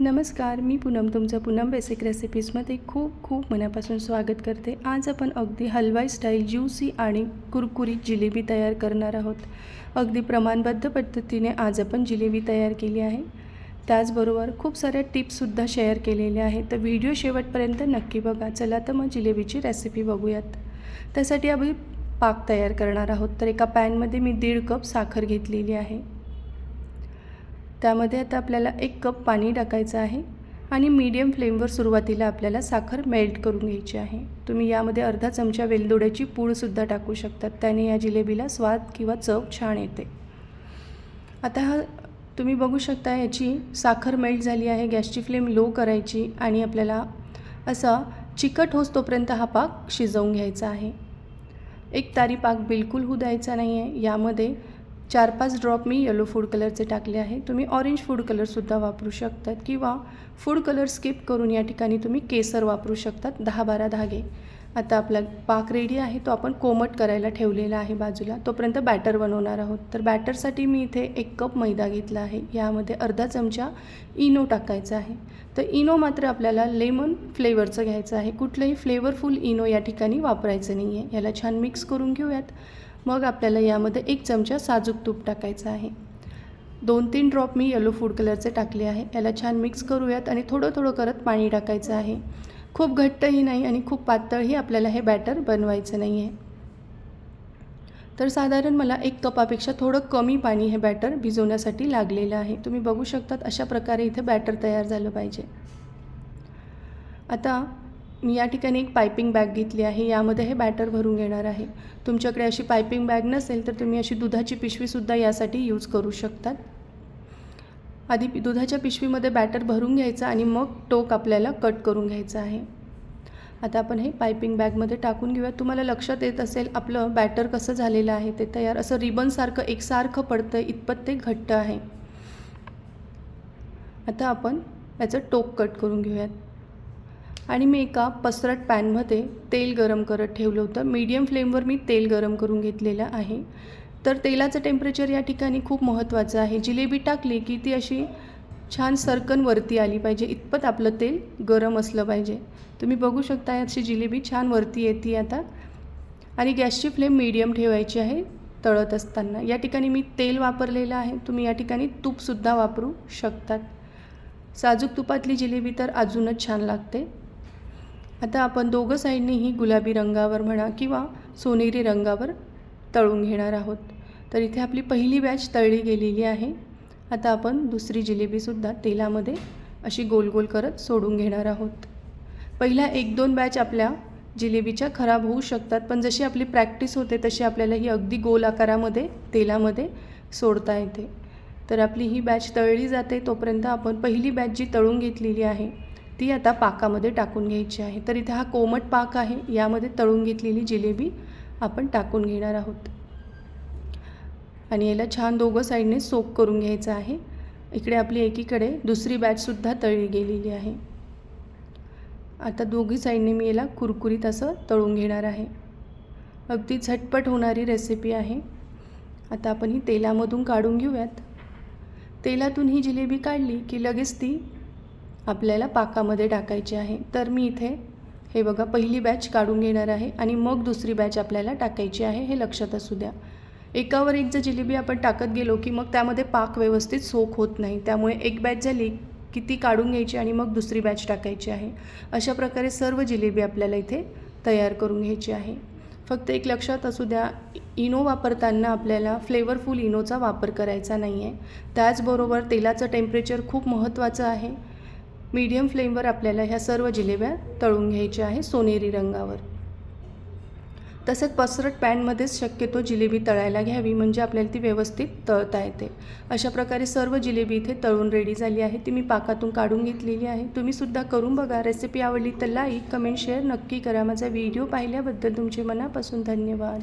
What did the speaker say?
नमस्कार मी पूनम तुमचं पूनम बेसिक रेसिपीजमध्ये खूप खूप मनापासून स्वागत करते. आज आपण अगदी हलवाई स्टाईल ज्युसी आणि कुरकुरीत जिलेबी तयार करणार आहोत. अगदी प्रमाणबद्ध पद्धतीने आज आपण जिलेबी तयार केली आहे. त्याचबरोबर खूप साऱ्या टिप्ससुद्धा शेअर केलेल्या आहेत. तर व्हिडिओ शेवटपर्यंत नक्की बघा. चला तर मग जिलेबीची रेसिपी बघूयात. त्यासाठी आम्ही पाक तयार करणार आहोत. तर एका पॅनमध्ये मी दीड कप साखर घेतलेली आहे. त्यामध्ये आता आपल्याला एक कप पाणी टाकायचं आहे आणि मीडियम फ्लेमवर सुरुवातीला आपल्याला साखर मेल्ट करून घ्यायची आहे. तुम्ही यामध्ये अर्धा चमचा वेलदोड्याची पूडसुद्धा टाकू शकतात. त्याने या जिलेबीला स्वाद किंवा चव छान येते. आता हा तुम्ही बघू शकता याची साखर मेल्ट झाली आहे. गॅसची फ्लेम लो करायची आणि आपल्याला असा चिकट होस तोपर्यंत हा पाक शिजवून घ्यायचा आहे. एक तारी पाक बिलकुल होऊ द्यायचा नाही आहे यामध्ये चार पाच ड्रॉप मी येलो फूड कलरचे टाकले आहे. तुम्ही ऑरेंज फूड कलरसुद्धा वापरू शकतात किंवा फूड कलर स्किप करून या ठिकाणी तुम्ही केसर वापरू शकतात. दहा बारा धागे. आता आपला पाक रेडी आहे तो आपण कोमट करायला ठेवलेला आहे बाजूला. तोपर्यंत बॅटर बनवणार आहोत. तर बॅटरसाठी मी इथे एक कप मैदा घेतला आहे. यामध्ये अर्धा चमचा इनो टाकायचा आहे. तर इनो मात्र आपल्याला लेमन फ्लेवरचं घ्यायचं आहे. कुठलंही फ्लेवरफुल इनो या ठिकाणी वापरायचं नाही आहे याला छान मिक्स करून घेऊयात. मग आपल्याला यामध्ये एक चमचा साजूक तूप टाकायचं आहे. दोन तीन ड्रॉप मी येलो फूड कलरचे टाकले आहे. याला छान मिक्स करूयात आणि थोडं थोडं करत पाणी टाकायचं आहे. खूप घट्टही नाही आणि खूप पातळही आपल्याला हे बॅटर बनवायचं नाही आहे तर साधारण मला एक कपापेक्षा थोडं कमी पाणी हे बॅटर भिजवण्यासाठी लागलेलं आहे. तुम्ही बघू शकतात अशा प्रकारे इथे बॅटर तयार झालं पाहिजे. आता मी या ठिकाणी एक पायपिंग बॅग घेतली आहे. यामध्ये हे बॅटर भरून घेणार आहे. तुमच्याकडे अशी पायपिंग बॅग नसेल तर तुम्ही अशी दुधाची पिशवीसुद्धा यासाठी यूज करू शकतात. आधी दुधाच्या पिशवीमध्ये बॅटर भरून घ्यायचं आणि मग टोक आपल्याला कट करून घ्यायचं आहे. आता आपण हे पायपिंग बॅगमध्ये टाकून घेऊया तुम्हाला लक्षात येत असेल आपलं बॅटर कसं झालेलं आहे ते तयार. असं रिबनसारखं एकसारखं पडतं इतपत ते घट्ट आहे. आता आपण याचं टोक कट करून घेऊयात. आणि मी एका पसरट पॅनमध्ये तेल गरम करत ठेवलं होतं. मीडियम फ्लेमवर मी तेल गरम करून घेतलेलं आहे. तर तेलाचं टेम्परेचर या ठिकाणी खूप महत्त्वाचं आहे. जिलेबी टाकली की ती अशी छान सरकन वरती आली पाहिजे. इतपत आपलं तेल गरम असलं पाहिजे. तुम्ही बघू शकता अशी जिलेबी छान वरती येते आता. आणि गॅसची फ्लेम मीडियम ठेवायची आहे तळत असताना. या ठिकाणी मी तेल वापरलेलं आहे. तुम्ही या ठिकाणी तूपसुद्धा वापरू शकतात. साजूक तुपातली जिलेबी तर अजूनच छान लागते. आता आपण दोघं साईडनेही गुलाबी रंगावर म्हणा किंवा सोनेरी रंगावर तळून घेणार आहोत. तर इथे आपली पहिली बॅच तळली गेलेली आहे. आता आपण दुसरी जिलेबीसुद्धा तेलामध्ये अशी गोल गोल करत सोडून घेणार आहोत. पहिल्या एक दोन बॅच आपल्या जिलेबीच्या खराब होऊ शकतात पण जशी आपली प्रॅक्टिस होते तशी आपल्याला ही अगदी गोल आकारामध्ये तेलामध्ये सोडता येते. तर आपली ही बॅच तळली जाते तोपर्यंत आपण पहिली बॅच जी तळून घेतलेली आहे ती आता पाकामध्ये टाकून घ्यायची आहे. तर इथे हा कोमट पाक आहे. यामध्ये तळून घेतलेली जिलेबी आपण टाकून घेणार आहोत. आणि याला छान दोघं साईडने सोक करून घ्यायचं आहे. इकडे आपली एकीकडे दुसरी बॅचसुद्धा तळली गेलेली आहे. आता दोघी साईडने मी याला कुरकुरीत असं तळून घेणार आहे. अगदी झटपट होणारी रेसिपी आहे. आता आपण ही तेलामधून काढून घेऊयात. तेलातून ही जिलेबी काढली की लगेच ती आपल्याला पाकामध्ये टाकायची आहे. तर मी इथे हे बघा पहिली बॅच काढून घेणार आहे आणि मग दुसरी बॅच आपल्याला टाकायची आहे हे लक्षात असू द्या. एकावर एक जर जिलेबी आपण टाकत गेलो की मग त्यामध्ये पाक व्यवस्थित सोक होत नाही. त्यामुळे एक बॅच झाली की ती काढून घ्यायची आणि मग दुसरी बॅच टाकायची आहे. अशा प्रकारे सर्व जिलेबी आपल्याला इथे तयार करून घ्यायची आहे. फक्त एक लक्षात असू द्या इनो वापरताना आपल्याला फ्लेवरफुल इनोचा वापर करायचा नाही आहे त्याचबरोबर तेलाचं टेम्परेचर खूप महत्त्वाचं आहे. मीडियम फ्लेमवर आपल्याला ह्या सर्व जिलेब्या तळून घ्यायच्या आहे सोनेरी रंगावर. तसेच पसरट पॅनमध्येच शक्यतो जिलेबी तळायला घ्यावी म्हणजे आपल्याला ती व्यवस्थित तळता येते. अशा प्रकारे सर्व जिलेबी इथे तळून रेडी झाली आहे. ती मी पाकातून काढून घेतलेली आहे. तुम्हीसुद्धा करून बघा. रेसिपी आवडली तर लाईक कमेंट शेअर नक्की करा. माझा व्हिडिओ पाहिल्याबद्दल तुमचे मनापासून धन्यवाद.